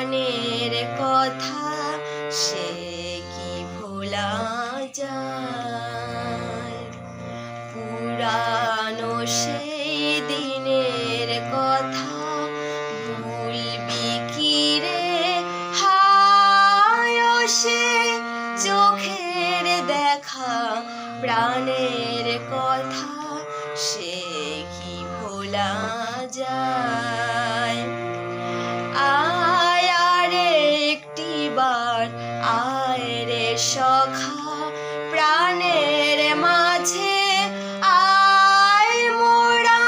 প্রাণের কথা, সে কি ভোলা যায়? পুরানো সেই দিনের কথা ভুলবি কি রে চোখের দেখা, প্রাণের কথা, সে কি ভোলা যায়? সখা প্রাণের মাঝে আয় মোরা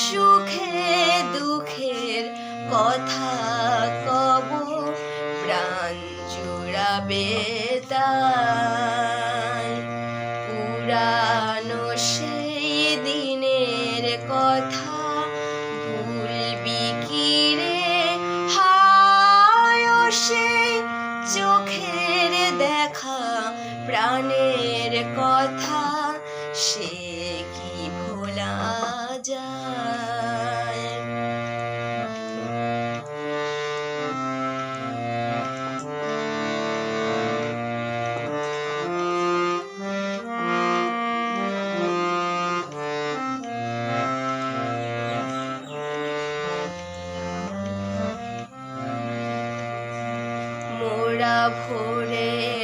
সুখে দুঃখের কথা কব প্রাণ জুড়াবে তাই। কথা সে কি ভোলা যায়? মোরা ভোরের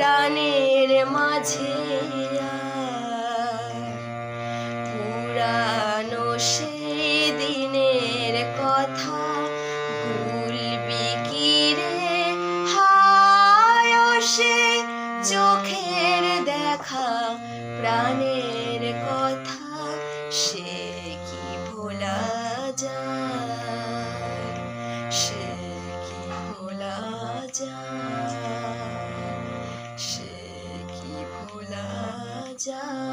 প্রাণের মাঝে। পুরানো সেই দিনের কথা ভুলবি কি রে হায় সে চোখের দেখা প্রাণের কথা যায় সে কি ভোলা যায়